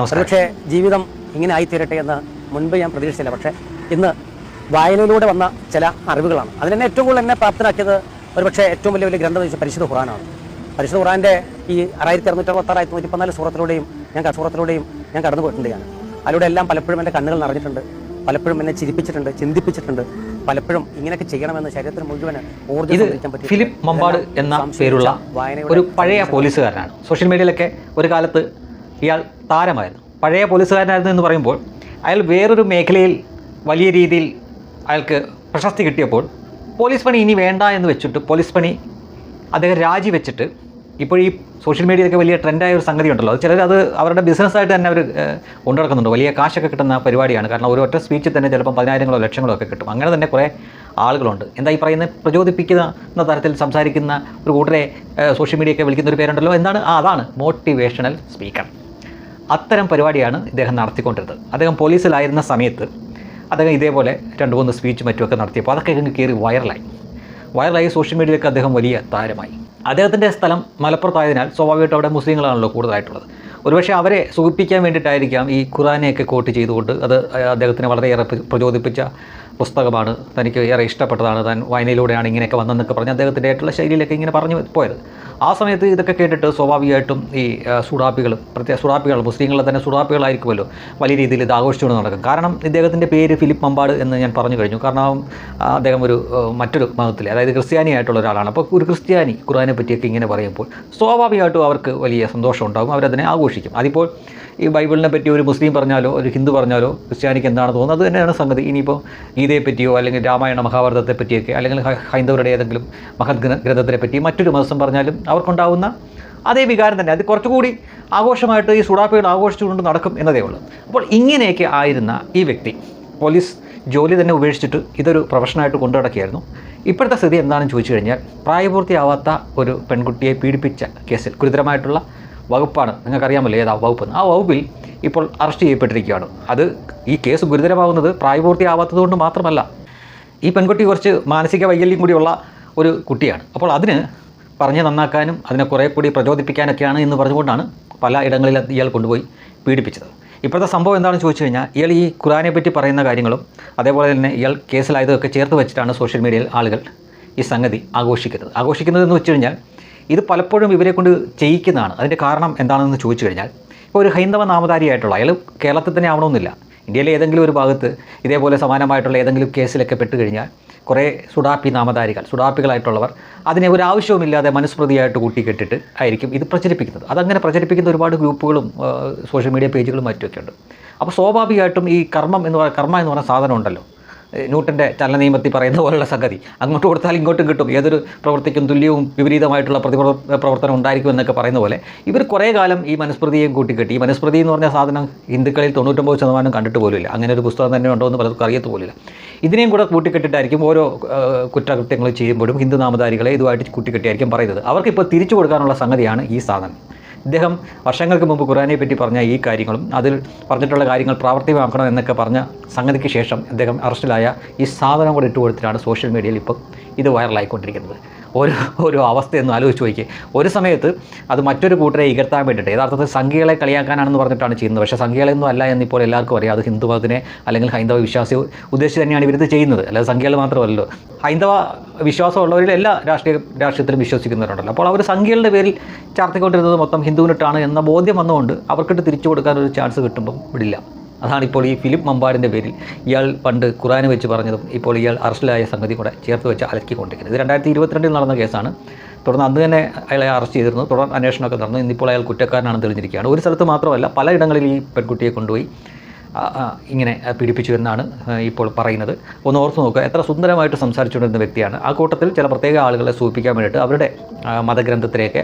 നമസ്കാരം. പക്ഷേ ജീവിതം ഇങ്ങനെ ആയിത്തീരട്ടെ എന്ന് മുൻപ് ഞാൻ പ്രതീക്ഷിച്ചില്ല. പക്ഷേ ഇന്ന് വായനയിലൂടെ വന്ന ചില അറിവുകളാണ്. അതിനെന്നെ ഏറ്റവും കൂടുതൽ എന്നെ പ്രാപ്തനാക്കിയത് ഒരുപക്ഷെ ഏറ്റവും വലിയ വലിയ ഗ്രന്ഥം എന്ന് വെച്ചാൽ പരിശുദ്ധ ഖുറാനാണ് പരിശുദ്ധ ഖുറാന്റെ ഈ ആറായിരത്തി അറുന്നൂറ്റി അറുപത്തി ആറായിരത്തി നൂറ്റി പതിനാല് സൂറത്തിലൂടെയും ഞാൻ സൂറത്തിലൂടെയും ഞാൻ കടന്നു പോയിട്ടുണ്ട്. ഞാൻ അതിലൂടെ എല്ലാം പലപ്പോഴും എന്റെ കണ്ണുകൾ നിറഞ്ഞിട്ടുണ്ട്. പലപ്പോഴും എന്നെ ചിരിപ്പിച്ചിട്ടുണ്ട് ചിന്തിപ്പിച്ചിട്ടുണ്ട്. പലപ്പോഴും ഇങ്ങനെയൊക്കെ ചെയ്യണമെന്ന് ശരീരത്തിന് മുഴുവൻ ഇത് ഫിലിപ്പ് മമ്പാട് എന്ന പേരുള്ള ഒരു പഴയ പോലീസുകാരനാണ്. സോഷ്യൽ മീഡിയയിലൊക്കെ ഒരു കാലത്ത് ഇയാൾ താരമായിരുന്നു. പഴയ പോലീസുകാരനായിരുന്നു എന്ന് പറയുമ്പോൾ അയാൾ വേറൊരു മേഖലയിൽ വലിയ രീതിയിൽ അയാൾക്ക് പ്രശസ്തി കിട്ടിയപ്പോൾ പോലീസ് പണി ഇനി വേണ്ട എന്ന് വെച്ചിട്ട് പോലീസ് പണി അദ്ദേഹം രാജിവെച്ചിട്ട് ഇപ്പോൾ ഈ സോഷ്യൽ മീഡിയയിലൊക്കെ വലിയ ട്രെൻഡായ ഒരു സംഗതി ഉണ്ടല്ലോ. അത് ചിലർ അത് അവരുടെ ബിസിനസ്സായിട്ട് തന്നെ അവർ കൊണ്ടുനടക്കുന്നുണ്ട്. വലിയ കാശൊക്കെ കിട്ടുന്ന പരിപാടിയാണ്. കാരണം ഒരു ഒറ്റ സ്പീച്ചിൽ തന്നെ ചിലപ്പോൾ പതിനായിരങ്ങളോ ലക്ഷങ്ങളോ ഒക്കെ കിട്ടും. അങ്ങനെ തന്നെ കുറേ ആളുകളുണ്ട്. എന്താ ഈ പറയുന്നത് പ്രചോദിപ്പിക്കുന്ന തരത്തിൽ സംസാരിക്കുന്ന ഒരു കൂട്ടരെ സോഷ്യൽ മീഡിയയൊക്കെ വിളിക്കുന്ന ഒരു പേരുണ്ടല്ലോ. എന്താണ്? ആ അതാണ് മോട്ടിവേഷണൽ സ്പീക്കർ. അത്തരം പരിപാടിയാണ് ഇദ്ദേഹം നടത്തിക്കൊണ്ടിരുന്നത്. അദ്ദേഹം പോലീസിലായിരുന്ന സമയത്ത് അദ്ദേഹം ഇതേപോലെ രണ്ട് മൂന്ന് സ്പീച്ച് മറ്റുമൊക്കെ നടത്തിയപ്പോൾ അതൊക്കെ അങ്ങ് കയറി വൈറലായി വൈറലായി സോഷ്യൽ മീഡിയയിലേക്ക് അദ്ദേഹം വലിയ താരമായി. അദ്ദേഹത്തിന്റെ സ്ഥലം മലപ്പുറത്തായതിനാൽ സ്വാഭാവികമായിട്ടും അവിടെ മുസ്ലിങ്ങളാണല്ലോ കൂടുതലായിട്ടുള്ളത്. ഒരുപക്ഷെ അവരെ സൂചിപ്പിക്കാൻ വേണ്ടിയിട്ടായിരിക്കാം ഈ ഖുറാനെയൊക്കെ കോട്ട് ചെയ്തുകൊണ്ട് അത് അദ്ദേഹത്തിന് വളരെയേറെ പ്ര- പ്രചോദിപ്പിച്ച പുസ്തകമാണ്. തനിക്ക് ഏറെ ഇഷ്ടപ്പെട്ടതാണ്. താൻ വായനയിലൂടെയാണ് ഇങ്ങനെയൊക്കെ വന്നതെന്നൊക്കെ പറഞ്ഞ് അദ്ദേഹത്തിന്റെ ആയിട്ടുള്ള ശൈലിയിലൊക്കെ ഇങ്ങനെ പറഞ്ഞു പോയത്. ആ സമയത്ത് ഇതൊക്കെ കേട്ടിട്ട് സ്വാഭാവികമായിട്ടും ഈ സുഡാപ്പികൾ പ്രത്യേക സുഡാപ്പികൾ മുസ്ലിങ്ങളെ തന്നെ സുഡാപ്പികളായിരിക്കുമല്ലോ വലിയ രീതിയിൽ ഇത് ആഘോഷിച്ചുകൊണ്ട് നടക്കും. കാരണം ഇദ്ദേഹത്തിന്റെ പേര് ഫിലിപ്പ് മമ്പാട് എന്ന് ഞാൻ പറഞ്ഞു കഴിഞ്ഞു. കാരണം അദ്ദേഹം ഒരു മറ്റൊരു മതത്തിൽ അതായത് ക്രിസ്ത്യാനിയായിട്ടുള്ള ഒരാളാണ്. അപ്പോൾ ഒരു ക്രിസ്ത്യാനി ഖുറാനെ പറ്റിയൊക്കെ ഇങ്ങനെ പറയുമ്പോൾ സ്വാഭാവികമായിട്ടും അവർക്ക് വലിയ സന്തോഷം ഉണ്ടാകും. അവരതിനെ ആഘോഷിക്കും. അതിപ്പോൾ ഈ ബൈബിളിനെ പറ്റി ഒരു മുസ്ലിം പറഞ്ഞാലോ ഒരു ഹിന്ദു പറഞ്ഞാലോ ക്രിസ്ത്യാനിക്ക് എന്താണ് തോന്നുന്നത്? അത് തന്നെയാണ് സംഗതി. ഇനിയിപ്പോൾ ഗീതയെ പറ്റിയോ അല്ലെങ്കിൽ രാമായണ മഹാഭാരതത്തെ പറ്റിയൊക്കെ അല്ലെങ്കിൽ ഹൈന്ദവരുടെ ഏതെങ്കിലും മഹത് പറ്റി മറ്റൊരു മതം പറഞ്ഞാലും അവർക്കുണ്ടാവുന്ന അതേ വികാരം തന്നെ. അത് കുറച്ചുകൂടി ആഘോഷമായിട്ട് ഈ സുഡാപ്പികൾ ആഘോഷിച്ചുകൊണ്ട് നടക്കും എന്നതേ ഉള്ളൂ. അപ്പോൾ ഇങ്ങനെയൊക്കെ ആയിരുന്ന ഈ വ്യക്തി പോലീസ് ജോലി തന്നെ ഉപേക്ഷിച്ചിട്ട് ഇതൊരു പ്രൊഫഷനായിട്ട് കൊണ്ടു നടക്കുകയായിരുന്നു. ഇപ്പോഴത്തെ സ്ഥിതി എന്താണെന്ന് ചോദിച്ചു കഴിഞ്ഞാൽ പ്രായപൂർത്തിയാവാത്ത ഒരു പെൺകുട്ടിയെ പീഡിപ്പിച്ച കേസിൽ ഗുരുതരമായിട്ടുള്ള വകുപ്പാണ്. നിങ്ങൾക്കറിയാമല്ലോ ഏതാ വകുപ്പ് ആ വകുപ്പിൽ ഇപ്പോൾ അറസ്റ്റ് ചെയ്യപ്പെട്ടിരിക്കുകയാണ്. അത് ഈ കേസ് ഗുരുതരമാകുന്നത് പ്രായപൂർത്തിയാവാത്തതുകൊണ്ട് മാത്രമല്ല ഈ പെൺകുട്ടി കുറച്ച് മാനസിക വൈകല്യം കൂടിയുള്ള ഒരു കുട്ടിയാണ്. അപ്പോൾ അതിന് പറഞ്ഞ് നന്നാക്കാനും അതിനെ കുറേ കൂടി പ്രചോദിപ്പിക്കാനൊക്കെയാണ് എന്ന് പറഞ്ഞുകൊണ്ടാണ് പല ഇടങ്ങളിൽ ഇയാൾ കൊണ്ടുപോയി പീഡിപ്പിച്ചത്. ഇപ്പോഴത്തെ സംഭവം എന്താണെന്ന് ചോദിച്ചു കഴിഞ്ഞാൽ ഇയാൾ ഈ ഖുറാനെ പറ്റി പറയുന്ന കാര്യങ്ങളും അതേപോലെ തന്നെ ഇയാൾ കേസിലായതൊക്കെ ചേർത്ത് വെച്ചിട്ടാണ് സോഷ്യൽ മീഡിയയിൽ ആളുകൾ ഈ സംഗതി ആഘോഷിക്കുന്നത്. ആഘോഷിക്കുന്നത് എന്ന് വെച്ച് കഴിഞ്ഞാൽ ഇത് പലപ്പോഴും ഇവരെ കൊണ്ട് ചെയ്യിക്കുന്നതാണ്. അതിന്റെ കാരണം എന്താണെന്ന് ചോദിച്ചു കഴിഞ്ഞാൽ ഇപ്പോൾ ഒരു ഹൈന്ദവ നാമധാരിയായിട്ടുള്ള അയാൾ കേരളത്തിൽ തന്നെ ആവണമെന്നില്ല. ഇന്ത്യയിലെ ഏതെങ്കിലും ഒരു ഭാഗത്ത് ഇതേപോലെ സമാനമായിട്ടുള്ള ഏതെങ്കിലും കേസിലൊക്കെ പെട്ട് കഴിഞ്ഞാൽ കുറേ സുഡാപ്പി നാമധാരികൾ സുഡാപ്പികളായിട്ടുള്ളവർ അതിനെ ഒരു ആവശ്യവുമില്ലാതെ മനുസ്മൃതിയായിട്ട് കൂട്ടിക്കെട്ടിട്ട് ആയിരിക്കും ഇത് പ്രചരിപ്പിക്കുന്നത്. അതങ്ങനെ പ്രചരിപ്പിക്കുന്ന ഒരുപാട് ഗ്രൂപ്പുകളും സോഷ്യൽ മീഡിയ പേജുകളും മറ്റുമൊക്കെ ഉണ്ട്. അപ്പോൾ സ്വാഭാവികമായിട്ടും ഈ കർമ്മം എന്ന് പറയുന്ന കർമ്മ എന്ന് പറയുന്ന സാധനം ഉണ്ടല്ലോ. ന്യൂട്ടന്റെ ചലന നിയമത്തിൽ പറയുന്ന പോലുള്ള സംഗതി. അങ്ങോട്ട് കൊടുത്താൽ ഇങ്ങോട്ടും കിട്ടും. ഏതൊരു പ്രവൃത്തിക്കും തുല്യവും വിപരീതമായിട്ടുള്ള പ്രതിപ്ര പ്രവർത്തനം ഉണ്ടായിരിക്കും എന്നൊക്കെ പറയുന്ന പോലെ ഇവർ കുറേ കാലം ഈ മനുസ്മൃതിയെയും കൂട്ടിക്കെട്ടി. ഈ മനുസ്മൃതി എന്ന് പറഞ്ഞ സാധനം ഹിന്ദുക്കളിൽ തൊണ്ണൂറ്റൊമ്പത് ശതമാനം കണ്ടിട്ട് പോലുമില്ല. അങ്ങനെ ഒരു പുസ്തകം തന്നെ ഉണ്ടോ എന്ന് പലർക്കും അറിയത്ത് പോലില്ല ഇതിനെയും കൂടെ കൂട്ടിക്കെട്ടിട്ടായിരിക്കും ഓരോ കുറ്റകൃത്യങ്ങൾ ചെയ്യുമ്പോഴും ഹിന്ദു നാമധാരികളെ ഇതുമായിട്ട് കൂട്ടിക്കെട്ടിയായിരിക്കും പറയുന്നത്. അവർക്ക് അവർക്കിപ്പോൾ തിരിച്ചു കൊടുക്കാനുള്ള സംഗതിയാണ് ഈ സാധനം. ഇദ്ദേഹം വർഷങ്ങൾക്ക് മുമ്പ് ഖുറാനെ പറ്റി പറഞ്ഞ ഈ കാര്യങ്ങളും അതിൽ പറഞ്ഞിട്ടുള്ള കാര്യങ്ങൾ പ്രാവർത്തികമാക്കണം എന്നൊക്കെ പറഞ്ഞ സംഗതിക്ക് ശേഷം അദ്ദേഹം അറസ്റ്റിലായ ഈ സാധനം കൂടെ ഇട്ടുകൊടുത്തിട്ടാണ് സോഷ്യൽ മീഡിയയിൽ ഇപ്പം ഇത് വൈറലായിക്കൊണ്ടിരിക്കുന്നത് ഒരു ഒരു അവസ്ഥയൊന്നും ആലോചിച്ച് നോക്കി ഒരു സമയത്ത് അത് മറ്റൊരു കൂട്ടരെ ഇകർത്താൻ വേണ്ടിയിട്ട് യഥാർത്ഥത്തിൽ സംഖ്യകളെ കളിയാക്കാനാണെന്ന് പറഞ്ഞിട്ടാണ് ചെയ്യുന്നത്. പക്ഷേ സംഖ്യകളൊന്നും അല്ല എന്നിപ്പോൾ എല്ലാവർക്കും അറിയാം അത് ഹിന്ദു മതത്തിനെ അല്ലെങ്കിൽ ഹൈന്ദവ വിശ്വാസി ഉദ്ദേശിച്ച് തന്നെയാണ് ഇവരിത് ചെയ്യുന്നത്. അല്ലാതെ സംഖ്യകൾ മാത്രമല്ലല്ലോ. ഹൈന്ദവ വിശ്വാസമുള്ളവരിൽ എല്ലാ രാഷ്ട്രീയ രാഷ്ട്രീയത്തിലും വിശ്വസിക്കുന്നവരുണ്ടല്ലോ. അപ്പോൾ അവർ സംഖ്യകളുടെ പേരിൽ ചാർത്തിക്കൊണ്ടിരുന്നത് മൊത്തം ഹിന്ദുവിനിട്ടാണ് എന്ന ബോധ്യം വന്നുകൊണ്ട് അവർക്കിട്ട് തിരിച്ചു കൊടുക്കാൻ ഒരു ചാൻസ് കിട്ടുമ്പം വിടില്ല. അതാണ് ഇപ്പോൾ ഈ ഫിലിപ്പ് മമ്പാടിന്റെ പേരിൽ ഇയാൾ പണ്ട് ഖുറാന് വെച്ച് പറഞ്ഞതും ഇപ്പോൾ ഇയാൾ അറസ്റ്റിലായ സംഗതി കൂടെ ചേർത്ത് വെച്ച് അലക്കിക്കൊണ്ടിരിക്കുന്നത്. ഇത് രണ്ടായിരത്തി ഇരുപത്തിരണ്ടിൽ നടന്ന കേസാണ്. തുടർന്ന് അന്ന് തന്നെ അയാളെ അറസ്റ്റ് ചെയ്തിരുന്നു. തുടർന്ന് അന്വേഷണമൊക്കെ നടന്നു. ഇന്നിപ്പോൾ അയാൾ കുറ്റക്കാരനാണെന്ന് തെളിഞ്ഞിരിക്കുകയാണ്. ഒരു സ്ഥലത്ത് മാത്രമല്ല പലയിടങ്ങളിൽ ഈ പെൺകുട്ടിയെ കൊണ്ടുപോയി. ഇങ്ങനെ പീഡിപ്പിച്ചു എന്നാണ് ഇപ്പോൾ പറയുന്നത്. ഒന്ന് ഓർത്ത് നോക്കുക എത്ര സുന്ദരമായിട്ട് സംസാരിച്ചുകൊണ്ടിരുന്ന വ്യക്തിയാണ്. ആ കൂട്ടത്തിൽ ചില പ്രത്യേക ആളുകളെ സൂചിപ്പിക്കാൻ വേണ്ടിയിട്ട് അവരുടെ മതഗ്രന്ഥത്തിലേക്ക്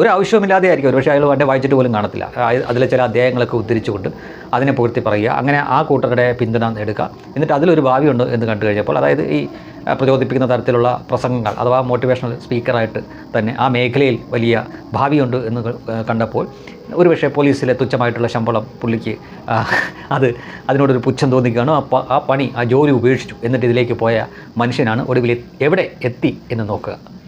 ഒരു ആവശ്യമില്ലാതെ ആയിരിക്കും. ഒരുപക്ഷെ അയാൾ വണ്ടി വായിച്ചിട്ട് പോലും കാണത്തില്ല. അതിലെ ചില അധ്യായങ്ങളൊക്കെ ഉദ്ധരിച്ചുകൊണ്ട് അതിനെ പൂർത്തി പറയുക. അങ്ങനെ ആ കൂട്ടരുടെ പിന്തുണ നേടുക എന്നിട്ട് അതിലൊരു ഭാവിയുണ്ട് എന്ന് കണ്ടു കഴിഞ്ഞപ്പോൾ അതായത് ഈ പ്രചോദിപ്പിക്കുന്ന തരത്തിലുള്ള പ്രസംഗങ്ങൾ അഥവാ മോട്ടിവേഷണൽ സ്പീക്കറായിട്ട് തന്നെ ആ മേഖലയിൽ വലിയ ഭാവിയുണ്ട് എന്ന് കണ്ടപ്പോൾ ഒരുപക്ഷെ പോലീസിലെ തുച്ഛമായിട്ടുള്ള ശമ്പളം പുള്ളിക്ക് അത് അതിനോടൊരു പുച്ഛം തോന്നിക്കുകയാണ്. ആ ആ പണി ആ ജോലി ഉപേക്ഷിച്ചു. എന്നിട്ട് ഇതിലേക്ക് പോയ മനുഷ്യനാണ് ഒടുവിൽ എവിടെ എത്തി എന്ന് നോക്കുക.